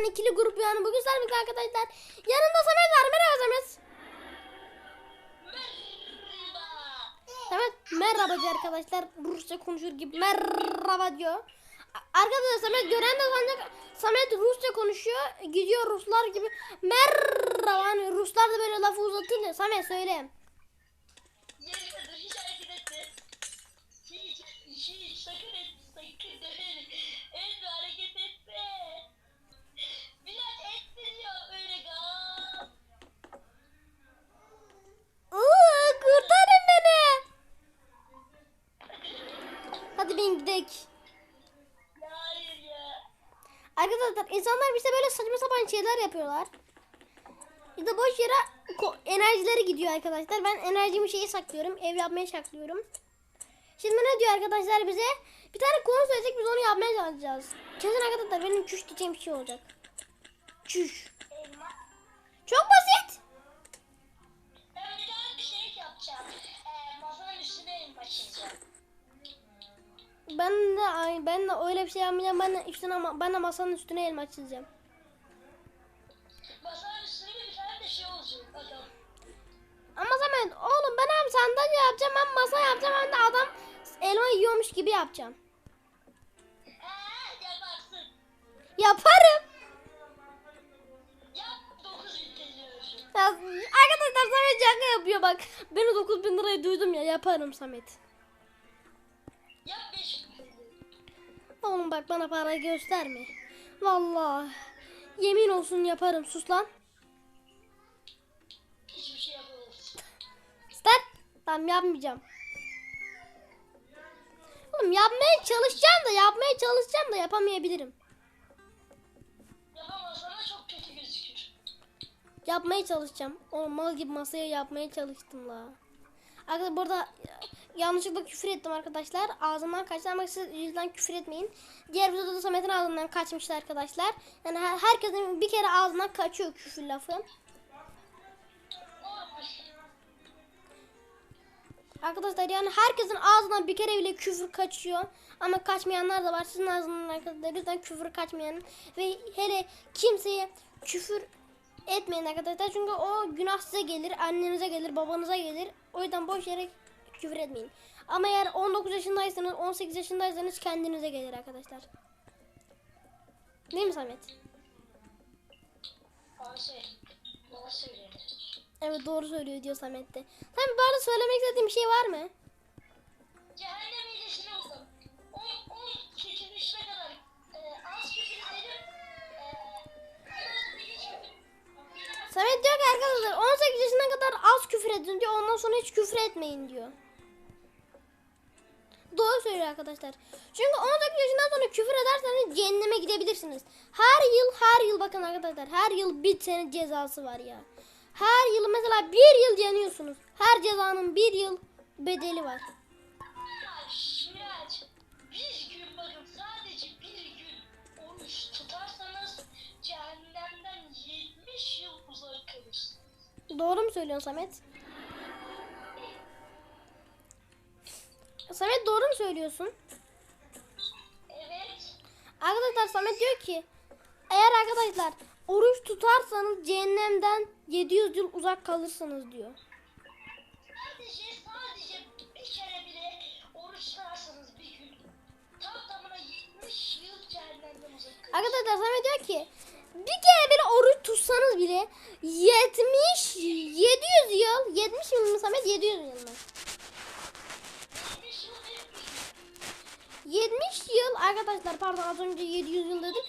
tane ikili grup yani bugün servis arkadaşlar. Yanımda Samet var. Merhaba Samet. Evet merhaba diyor arkadaşlar. Rusça konuşur gibi merhaba diyor. Arkadaşlar Samet gören de sanacak Samet Rusça konuşuyor. Gidiyor Ruslar gibi merhaba. Hani Ruslar da böyle lafı uzatınca Samet söyle. Yerine hiç hareket etme. Hiç, hiç, sakın et, sakın et. Etme, hareket etme. Biraz ettiriyor öyle gal. Iıı, kurtarın beni. Hadi bin gidelim. Ya hayır ya. Arkadaşlar insanlar bize böyle saçma sapan şeyler yapıyorlar. Bir de boş yere enerjileri gidiyor arkadaşlar. Ben enerjimi şeyi saklıyorum. Ev yapmaya saklıyorum. Şimdi ne diyor arkadaşlar bize? Bir tane konu söyleyecek biz onu yapmaya çalışacağız. Kesin arkadaşlar benim çüş diyeceğim bir şey olacak. Çüş. Çok basit. Ben bir daha bir şey yapacağım. Ee, masanın üstüne elma çizeceğim. Ben de ay ben de öyle bir şey yapmayacağım. Ben de üstüne ama ben de masanın üstüne elma çizeceğim. Yapacağım. Ee. Yaparım. Yap 9 bin TL. Ya, arkadaşlar Samet şaka yapıyor bak. Ben o 9000 lirayı duydum ya yaparım Samet. Yap 5 bin TL. Oğlum bak bana para gösterme. Vallahi. Yemin olsun yaparım sus lan. Hiçbir şey yapamazsın. Stop. Tamam yapmayacağım. Oğlum yapmaya çalışacağım da yapmaya çalışacağım da yapamayabilirim. Yapamazsan da çok kötü gözükür. Yapmaya çalışacağım. Oğlum mal gibi masaya yapmaya çalıştım la. Arkadaşlar burada yanlışlıkla küfür ettim arkadaşlar. Ağzımdan kaçtı ama siz yüzden küfür etmeyin. Diğer videoda da Samet'in ağzından kaçmıştı arkadaşlar. Yani her- herkesin bir kere ağzından kaçıyor küfür lafı. Arkadaşlar yani herkesin ağzından bir kere bile küfür kaçıyor. Ama kaçmayanlar da var. Sizin ağzından arkadaşlar lütfen küfür kaçmayın. Ve hele kimseye küfür etmeyin arkadaşlar. Çünkü o günah size gelir, annenize gelir, babanıza gelir. O yüzden boş yere küfür etmeyin. Ama eğer 19 yaşındaysanız, 18 yaşındaysanız kendinize gelir arkadaşlar. Değil mi Samet? Bana söyle. Bana söyle. Evet doğru söylüyor diyor Samet de. Samet bu arada söylemek istediğim bir şey var mı? Cehennem iyilesini buldum. 10 18 yaşına kadar e, az küfür edelim. E. Samet diyor ki arkadaşlar 18 yaşına kadar az küfür edin diyor. Ondan sonra hiç küfür etmeyin diyor. Doğru söylüyor arkadaşlar. Çünkü 18 yaşından sonra küfür ederseniz cehenneme gidebilirsiniz. Her yıl her yıl bakın arkadaşlar her yıl bir sene cezası var ya. Her yıl mesela bir yıl yanıyorsunuz. Her cezanın bir yıl bedeli var. Miraç, Miraç. Bir gün bakın sadece bir gün oruç tutarsanız cehennemden 70 yıl uzak kalırsınız. Doğru mu söylüyorsun Samet? Samet doğru mu söylüyorsun? Evet. Arkadaşlar Samet diyor ki eğer arkadaşlar oruç tutarsanız cehennemden 700 yıl uzak kalırsınız diyor. Sadece sadece bir kere bile oruç tutarsanız bir gün tam tamına 70 yıl cehennemden uzak kalırsınız. Arkadaşlar Samet diyor ki bir kere bile oruç tutsanız bile 70 700 yıl 70 yıl mı Samet 700 yıl mı? 70 yıl bir 70 yıl arkadaşlar pardon az önce 700 yıl dedim.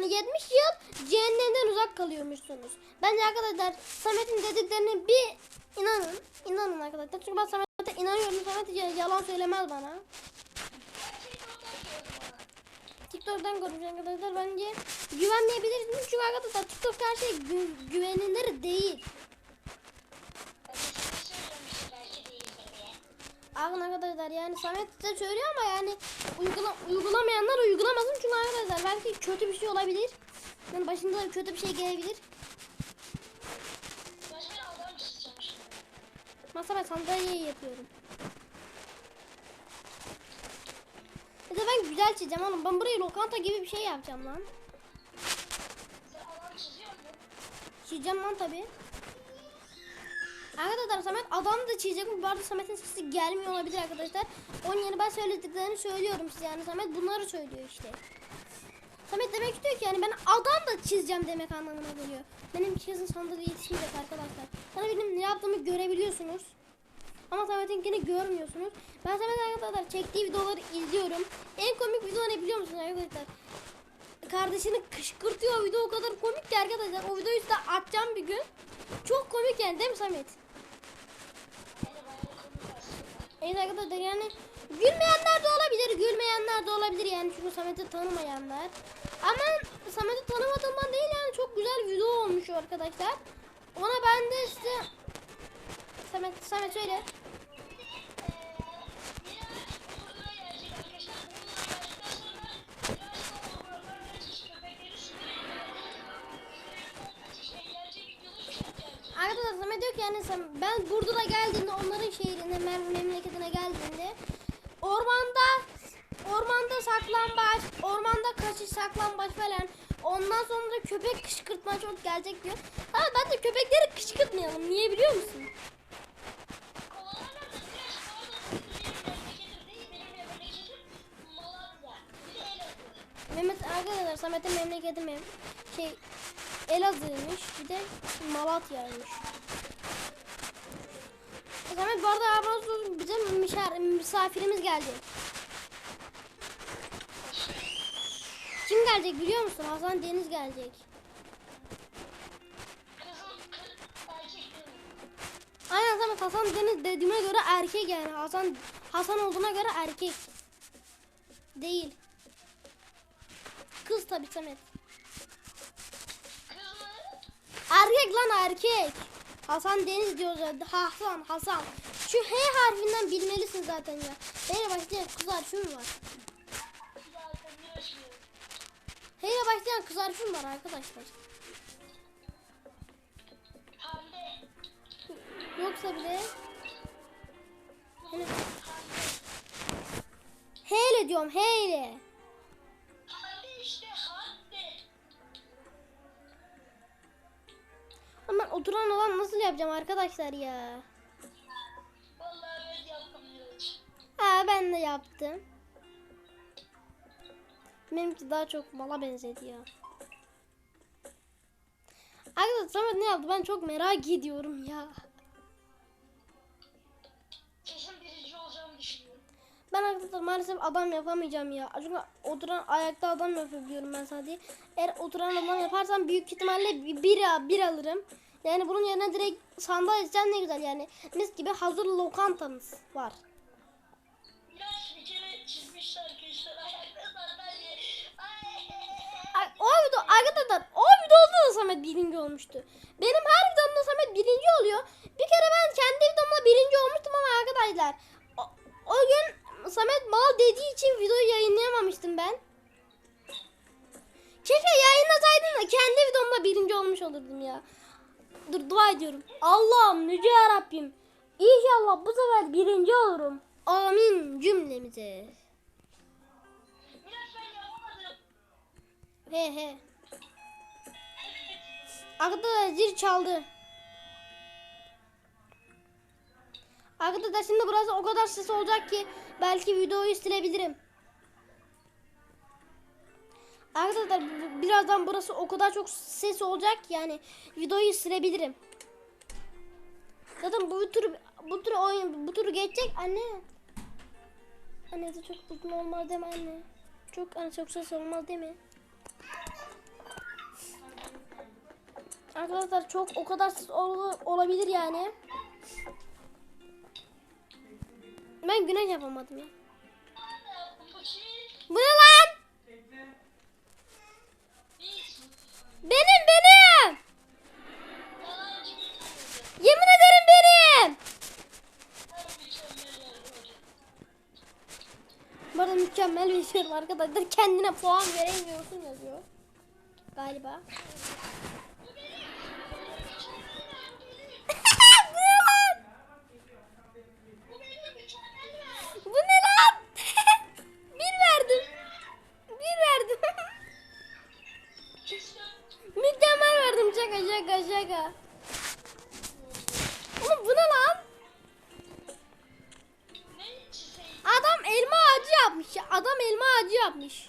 70 yıl günah yani 70 yıl cehennemden uzak kalıyormuşsunuz. Bence arkadaşlar Samet'in dediklerine bir inanın. İnanın arkadaşlar. Çünkü ben Samet'e inanıyorum. Samet yalan söylemez bana. TikTok'tan görmüş arkadaşlar. Bence güvenmeyebilirsiniz. Çünkü arkadaşlar TikTok her şey gü- güvenilir değil. Ben de size söylemiştim belki değildir diye. Bakın arkadaşlar yani Samet size söylüyor ama yani uygula, uygulamayanlar uygulamasın çünkü arkadaşlar belki kötü bir şey olabilir. Yani başında kötü bir şey gelebilir. Masa ben sandalyeyi yapıyorum. Ya ben güzel çizeceğim oğlum. Ben burayı lokanta gibi bir şey yapacağım lan. Çizeceğim lan tabi. Arkadaşlar Samet adam da çizecek. Bu arada Samet'in sesi gelmiyor olabilir arkadaşlar. Onun yerine ben söylediklerini söylüyorum size yani. Samet bunları söylüyor işte. Samet demek istiyor ki yani ben adam da çizeceğim demek anlamına geliyor. Benim kesin sandalye yetişmeyecek arkadaşlar. Sana benim ne yaptığımı görebiliyorsunuz. Ama Samet'inkini görmüyorsunuz. Ben Samet arkadaşlar çektiği videoları izliyorum. En komik video ne biliyor musunuz arkadaşlar? Kardeşini kışkırtıyor video o kadar komik ki arkadaşlar. O videoyu size atacağım bir gün. Çok komik yani değil mi Samet? Yani bayağı komik aslında. Evet arkadaşlar yani gülmeyenler de olabilir, gülmeyenler de olabilir yani çünkü Samet'i tanımayanlar. Ama Samet'i tanımadığımdan değil yani çok güzel video olmuş arkadaşlar. Ona ben de size Samet, Samet söyle. Sen- ben Burdur'a geldiğimde onların şehrine, mem- memleketine geldiğinde ormanda ormanda saklambaç, ormanda kaçış saklambaç falan. Ondan sonra köpek kışkırtma çok gelecek diyor. Ama ben de köpekleri kışkırtmayalım. Niye biliyor musun? Mehmet arkadaşlar Samet'in memleketi mem şey Elazığ'ymış bir de Malatya'ymış. Samet bu arada ablamız bize mişar, misafirimiz geldi. Kim gelecek biliyor musun? Hasan Deniz gelecek. Aynen Samet Hasan Deniz dediğime göre erkek yani. Hasan Hasan olduğuna göre erkek. Değil. Kız tabii Samet. Erkek lan erkek. Hasan Deniz diyoruz ya. Hasan Hasan. Şu H harfinden bilmelisin zaten ya. H başlayan kız harfi mi var? H başlayan kız harfi mi var arkadaşlar? Yoksa bile H ile diyorum H ile. Ama oturan olan nasıl yapacağım arkadaşlar ya? Ha ben de yaptım. Benimki daha çok mala benzedi ya. Arkadaşlar Samet ne yaptı? Ben çok merak ediyorum ya. Ben arkadaşlar maalesef adam yapamayacağım ya. Çünkü oturan ayakta adam yapabiliyorum ben sadece. Eğer oturan adam yaparsam büyük ihtimalle bir, bir, bir alırım. Yani bunun yerine direkt sandalye edeceğim ne güzel yani. Mis gibi hazır lokantamız var. Çizmişler arkadaşlar ayakta sandalye. Ay. Ay, O video arkadaşlar o videoda da Samet birinci olmuştu. Benim her videomda Samet birinci oluyor. Bir kere ben kendi videomda birinci olmuştum ama arkadaşlar o, o gün Samet mal dediği için videoyu yayınlayamamıştım ben. Keşke yayınlasaydım da kendi videomda birinci olmuş olurdum ya. Dur dua ediyorum. Allah'ım yüce Rabbim. İnşallah bu sefer birinci olurum. Amin cümlemize. He he. Arkadaşlar zil çaldı. Arkadaşlar şimdi burası o kadar ses olacak ki belki videoyu silebilirim. Arkadaşlar birazdan burası o kadar çok ses olacak yani videoyu silebilirim. Zaten bu tür bu tür oyun bu tür geçecek anne. Anne de çok uzun olmaz mi anne? Çok hani çok ses olmaz değil mi? Arkadaşlar çok o kadar ses ol- olabilir yani. Ben güneş yapamadım ya. Bu ne lan? Benim benim. Yemin ederim benim. Bu arada mükemmel bir şey arkadaşlar. Kendine puan veremiyorsun yazıyor. Galiba. Şaka şaka şaka. Oğlum bu ne lan? Adam elma ağacı yapmış. adam elma ağacı yapmış.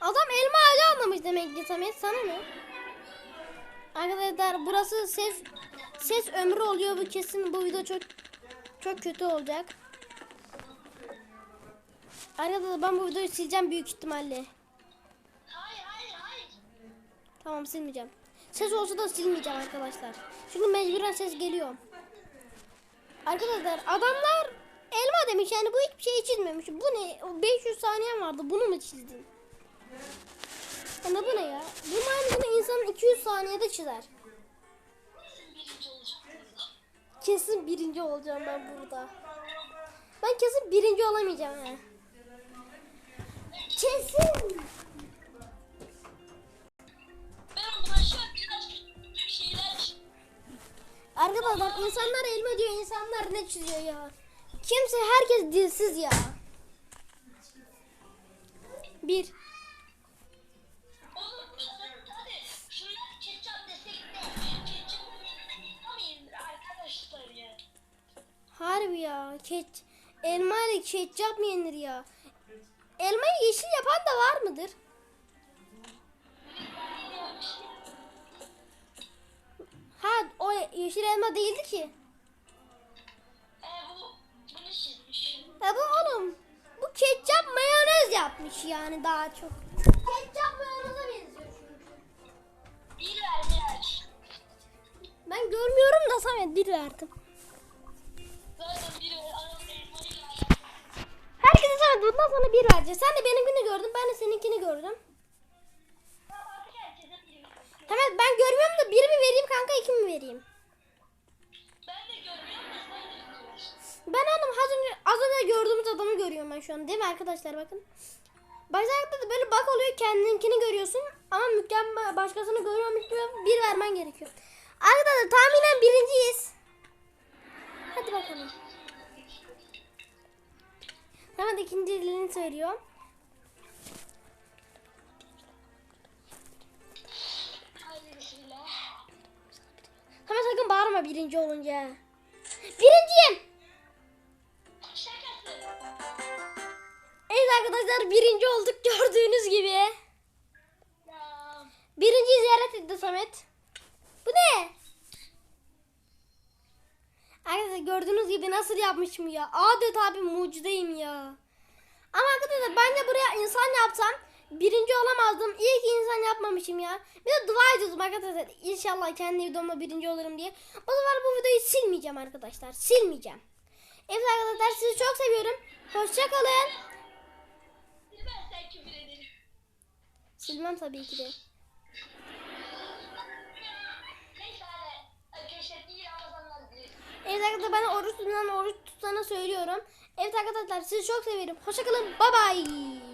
Adam elma ağacı anlamış demek ki Samet. Sana ne? Arkadaşlar burası ses ses ömrü oluyor. Bu kesin bu video çok çok kötü olacak. Arkadaşlar ben bu videoyu sileceğim büyük ihtimalle. Tamam silmeyeceğim. Ses olsa da silmeyeceğim arkadaşlar. Çünkü mecburen ses geliyor. Arkadaşlar adamlar elma demiş yani bu hiçbir şey çizmemiş. Bu ne? O 500 saniyen vardı bunu mu çizdin? Yani bu ne ya? Bu aynısını insanın 200 saniyede çizer. Kesin birinci olacağım ben burada. Ben kesin birinci olamayacağım yani. Çiziyor ya? Kimse, herkes dilsiz ya. Bir. Harbi ya. Keç, elma ile ketçap mı yenir ya? Elmayı yeşil yapan da var mıdır? Ha o yeşil elma değildi ki. Ya bu oğlum. Bu ketçap mayonez yapmış yani daha çok. Ketçap mayoneze benziyor çünkü. Bir vermiş. Ben görmüyorum da Samet bir verdim. Zaten bir ver. Ver. Herkese Samet bundan sonra bir vereceğiz. Sen de benimkini gördün ben de seninkini gördüm. Tamam ver. Ben görmüyorum da bir mi vereyim kanka iki mi vereyim? Ben oğlum az önce, az önce gördüğümüz adamı görüyorum ben şu an değil mi arkadaşlar bakın. Başlarda da böyle bak oluyor kendininkini görüyorsun ama mükemmel başkasını görmemiş gibi bir vermen gerekiyor. Arkadaşlar tahminen birinciyiz. Hadi bakalım. Hemen ikinciliğini söylüyor. Haydi bismillah. Hemen sakın bağırma birinci olunca. Birinciyim. Birinci olduk gördüğünüz gibi. Birinci ziyaret etti Samet. Bu ne? Arkadaşlar gördüğünüz gibi nasıl yapmışım ya. Adeta bir mucideyim ya. Ama arkadaşlar ben de buraya insan yapsam birinci olamazdım. İyi ki insan yapmamışım ya. Bir de dua ediyordum arkadaşlar. İnşallah kendi videomda birinci olurum diye. O zaman bu videoyu silmeyeceğim arkadaşlar. Silmeyeceğim. Evet arkadaşlar sizi çok seviyorum. Hoşçakalın. Silmem tabii ki de. Evet arkadaşlar ben oruç tutan oruç tutana söylüyorum. Evet arkadaşlar sizi çok severim. Hoşçakalın. Bye bye.